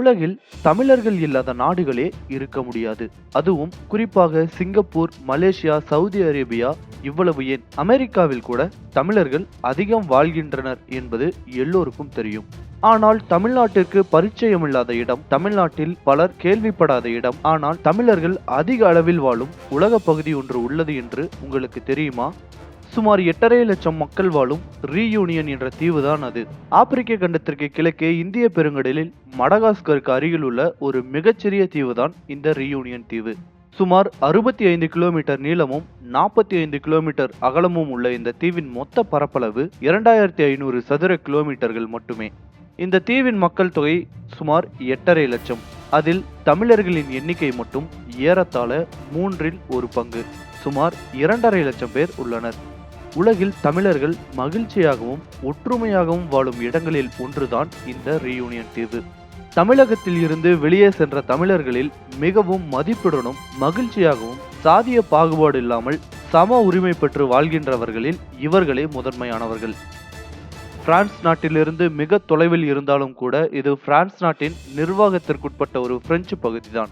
உலகில் தமிழர்கள் இல்லாத நாடுகளே இருக்க முடியாது. அதுவும் குறிப்பாக சிங்கப்பூர் மலேசியா சவுதி அரேபியா இவ்வளவு ஏன்? அமெரிக்காவில் கூட தமிழர்கள் அதிகம் வாழ்கின்றனர் என்பது எல்லோருக்கும் தெரியும். ஆனால் தமிழ்நாட்டிற்கு பரிச்சயமில்லாத இடம் தமிழ்நாட்டில் பலர் கேள்விப்படாத இடம். ஆனால் தமிழர்கள் அதிக அளவில் வாழும் உலக பகுதி ஒன்று உள்ளது என்று உங்களுக்கு தெரியுமா? சுமார் எட்டரை லட்சம் மக்கள் வாழும் ரீயூனியன் என்ற தீவு தான் அது. ஆப்பிரிக்க கண்டத்திற்கு கிழக்கே இந்திய பெருங்கடலில் மடகாஸ்கருக்கு அருகில் உள்ள ஒரு மிகச்சிறிய தீவு தான் இந்த ரீயூனியன் தீவு. சுமார் அறுபத்தி ஐந்து கிலோமீட்டர் நீளமும் நாற்பத்தி ஐந்து கிலோமீட்டர் அகலமும் உள்ள இந்த தீவின் மொத்த பரப்பளவு இரண்டாயிரத்தி ஐநூறு சதுர கிலோமீட்டர்கள் மட்டுமே. இந்த தீவின் மக்கள் தொகை சுமார் எட்டரை லட்சம். அதில் தமிழர்களின் எண்ணிக்கை மட்டும் ஏறத்தாழ மூன்றில் ஒரு பங்கு. சுமார் இரண்டரை லட்சம் பேர் உள்ளனர். உலகில் தமிழர்கள் மகிழ்ச்சியாகவும் ஒற்றுமையாகவும் வாழும் இடங்களில் ஒன்றுதான் இந்த ரீயூனியன் தீவு. தமிழகத்தில் இருந்து வெளியே சென்ற தமிழர்களில் மிகவும் மதிப்புடனும் மகிழ்ச்சியாகவும் சாதிய பாகுபாடு இல்லாமல் சம உரிமை பெற்று வாழ்கின்றவர்களில் இவர்களே முதன்மையானவர்கள். பிரான்ஸ் நாட்டிலிருந்து மிக தொலைவில் இருந்தாலும் கூட இது பிரான்ஸ் நாட்டின் நிர்வாகத்திற்குட்பட்ட ஒரு பிரெஞ்சு பகுதிதான்.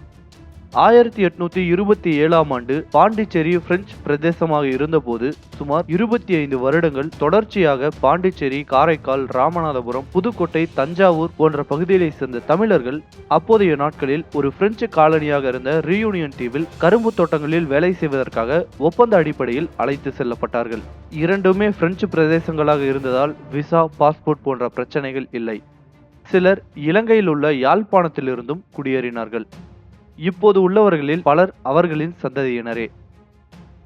ஆயிரத்தி எட்நூத்தி இருபத்தி ஏழாம் ஆண்டு பாண்டிச்சேரி பிரெஞ்சு பிரதேசமாக இருந்தபோது சுமார் இருபத்தி ஐந்து வருடங்கள் தொடர்ச்சியாக பாண்டிச்சேரி காரைக்கால் ராமநாதபுரம் புதுக்கோட்டை தஞ்சாவூர் போன்ற பகுதிகளை சேர்ந்த தமிழர்கள் அப்போதைய நாட்களில் ஒரு பிரெஞ்சு காலனியாக இருந்த ரீயூனியன் தீவில் கரும்பு தோட்டங்களில் வேலை செய்வதற்காக ஒப்பந்த அடிப்படையில் அழைத்து செல்லப்பட்டார்கள். இரண்டுமே பிரெஞ்சு பிரதேசங்களாக இருந்ததால் விசா பாஸ்போர்ட் போன்ற பிரச்சனைகள் இல்லை. சிலர் இலங்கையில் உள்ள யாழ்ப்பாணத்திலிருந்தும் குடியேறினார்கள். இப்போது உள்ளவர்களில் பலர் அவர்களின் சந்ததியினரே.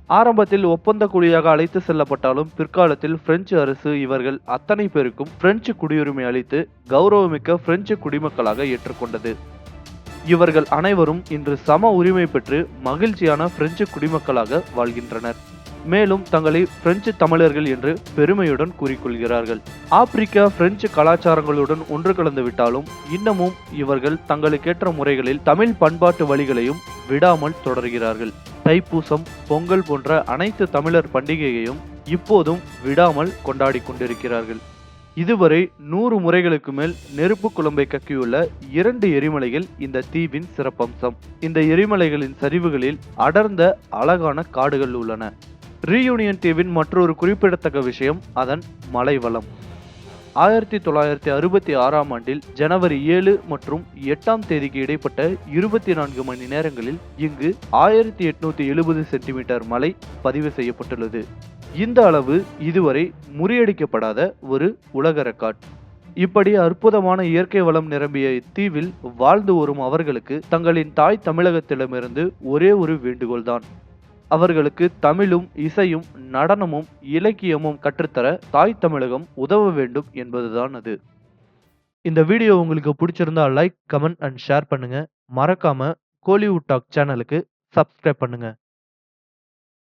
ஆரம்பத்தில் ஒப்பந்த குடியாக அழைத்து செல்லப்பட்டாலும் பிற்காலத்தில் பிரெஞ்சு அரசு இவர்கள் அத்தனை பேருக்கும் பிரெஞ்சு குடியுரிமை அளித்து கௌரவமிக்க பிரெஞ்சு குடிமக்களாக ஏற்றுக்கொண்டது. இவர்கள் அனைவரும் இன்று சம உரிமை பெற்று மகிழ்ச்சியான பிரெஞ்சு குடிமக்களாக வாழ்கின்றனர். மேலும் தங்களை பிரெஞ்சு தமிழர்கள் என்று பெருமையுடன் கூறிக்கொள்கிறார்கள். ஆப்பிரிக்கா பிரெஞ்சு கலாச்சாரங்களுடன் ஒன்று கலந்து விட்டாலும் இன்னமும் இவர்கள் தங்களுக்கேற்ற முறைகளில் தமிழ் பண்பாட்டு வழிகளையும் விடாமல் தொடர்கிறார்கள். தைப்பூசம் பொங்கல் போன்ற அனைத்து தமிழர் பண்டிகையையும் இப்போதும் விடாமல் கொண்டாடி கொண்டிருக்கிறார்கள். இதுவரை நூறு முறைகளுக்கு மேல் நெருப்பு குழம்பை கக்கியுள்ள இரண்டு எரிமலைகள் இந்த தீவின் சிறப்பம்சம். இந்த எரிமலைகளின் சரிவுகளில் அடர்ந்த அழகான காடுகள் உள்ளன. ரீயூனியன் தீவின் மற்றொரு குறிப்பிடத்தக்க விஷயம் அதன் மலை வளம் ஆயிரத்தி தொள்ளாயிரத்தி அறுபத்தி ஆறாம் ஆண்டில் ஜனவரி ஏழு மற்றும் எட்டாம் தேதிக்கு இடைப்பட்ட இருபத்தி நான்கு மணி நேரங்களில் இங்கு ஆயிரத்தி எட்நூத்தி எழுபது சென்டிமீட்டர் மழை பதிவு செய்யப்பட்டுள்ளது. இந்த அளவு இதுவரை முறியடிக்கப்படாத ஒரு உலக ரெக்கார்ட். இப்படி அற்புதமான இயற்கை வளம் நிரம்பிய இத்தீவில் வாழ்ந்து வரும் அவர்களுக்கு தங்களின் தாய் தமிழகத்திடமிருந்து ஒரே ஒரு வேண்டுகோள்தான். அவர்களுக்கு தமிழும் இசையும் நடனமும் இலக்கியமும் கற்றுத்தர தாய் தமிழகம் உதவ வேண்டும் என்பதுதான் அது. இந்த வீடியோ உங்களுக்கு பிடிச்சிருந்தா லைக் கமெண்ட் அண்ட் ஷேர் பண்ணுங்க. மறக்காம கோலிவுட் டாக் சேனலுக்கு சப்ஸ்கிரைப் பண்ணுங்க.